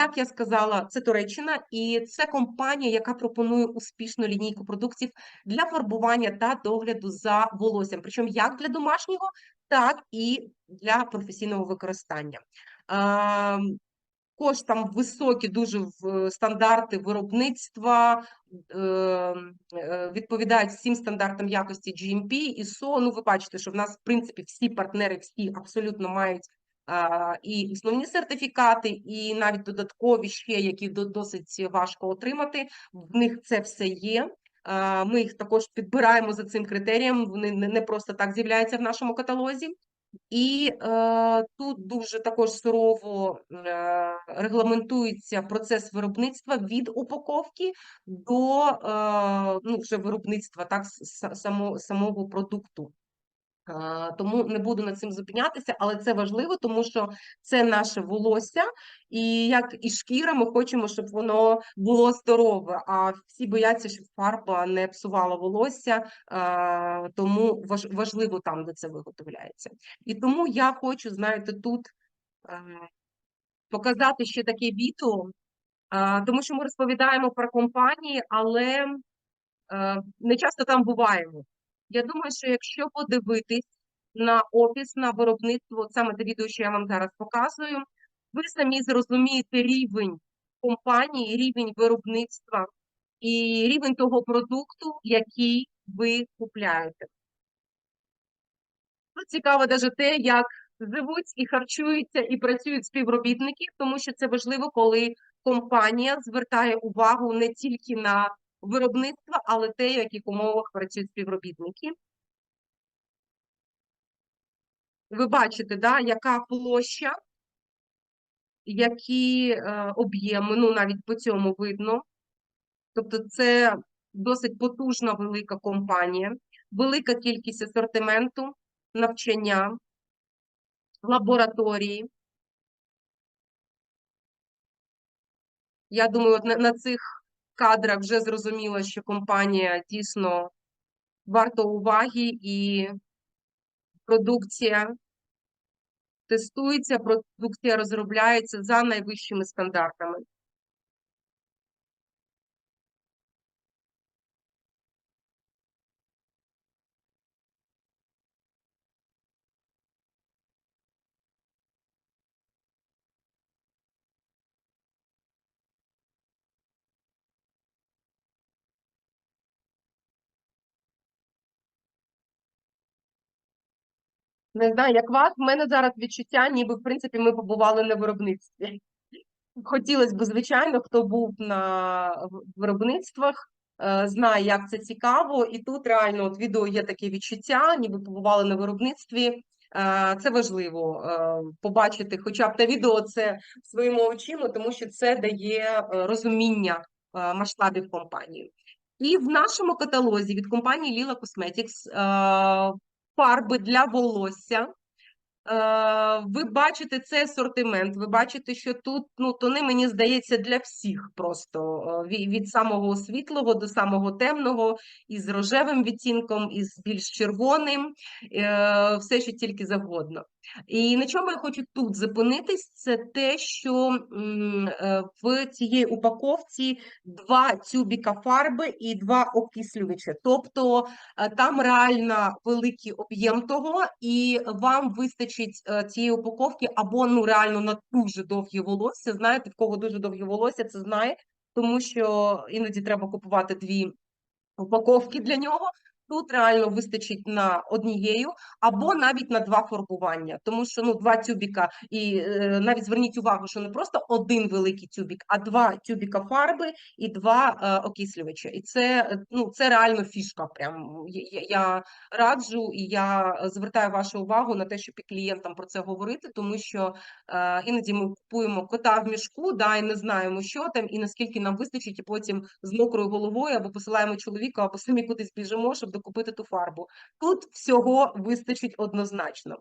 Як я сказала, це Туреччина, і це компанія, яка пропонує успішну лінійку продуктів для фарбування та догляду за волоссям. Причому як для домашнього, так і для професійного використання. Також там високі дуже в- стандарти виробництва, ем, е, відповідають всім стандартам якості GMP, ISO. Ну, ви бачите, що в нас, в принципі, всі партнери, всі абсолютно мають і основні сертифікати, і навіть додаткові ще, які досить важко отримати. В них це все є. Ми їх також підбираємо за цим критерієм. Вони не просто так з'являються в нашому каталозі. І е, тут дуже також сурово е, регламентується процес виробництва від упаковки до е, ну, вже виробництва так, само, самого продукту. Тому не буду над цим зупинятися, але це важливо, тому що це наше волосся, і як і шкіра, ми хочемо, щоб воно було здорове. А всі бояться, щоб фарба не псувала волосся, тому важливо там, де це виготовляється. І тому я хочу, знаєте, тут показати ще таке відео, тому що ми розповідаємо про компанії, але не часто там буваємо. Я думаю, що якщо подивитись на офіс, на виробництво, саме те відео, що я вам зараз показую, ви самі зрозумієте рівень компанії, рівень виробництва і рівень того продукту, який ви купляєте. Тут цікаво навіть те, як живуть і харчуються, і працюють співробітники, тому що це важливо, коли компанія звертає увагу не тільки на виробництво, але те, в яких умовах працюють співробітники. Ви бачите, да, яка площа, які е, об'єми, ну навіть по цьому видно. Тобто це досить потужна велика компанія, велика кількість асортименту, навчання, лабораторії. Я думаю, на цих кадрах вже зрозуміло, що компанія дійсно варта уваги і продукція тестується, продукція розробляється за найвищими стандартами. Не знаю, як вас, в мене зараз відчуття, ніби в принципі ми побували на виробництві. Хотілося б, звичайно, хто був на виробництвах, е, знає, як це цікаво. І тут реально от відео є таке відчуття, ніби побували на виробництві. Е, Це важливо е, побачити, хоча б те відео це своїми очима, тому що це дає розуміння масштабів компанії. І в нашому каталозі від компанії Lila Cosmetics фарби для волосся. Е, Ви бачите цей асортимент, ви бачите, що тут ну, тони, мені здається, для всіх просто е, від самого світлого до самого темного, із рожевим відтінком, із більш червоним, е, все, що тільки завгодно. І на чому я хочу тут зупинитись, це те, що в цій упаковці два тюбіка фарби і два окислювача. Тобто там реально великий об'єм того, і вам вистачить е, цієї упаковки або ну реально на дуже довгі волосся. Знаєте, в кого дуже довгі волосся, це знає, тому що іноді треба купувати дві упаковки для нього. Тут реально вистачить на однією або навіть на два фарбування, тому що ну два тюбіка, і е, навіть зверніть увагу, що не просто один великий тюбік, а два тюбіка фарби і два е, окислювача. І це ну це реально фішка. Прям я, я- раджу і я звертаю вашу увагу на те, щоб і клієнтам про це говорити, тому що е, іноді ми купуємо кота в мішку, да, і не знаємо, що там, і наскільки нам вистачить, і потім з мокрою головою або посилаємо чоловіка, або самі кудись біжимо, щоб докупити ту фарбу. Тут всього вистачить однозначно.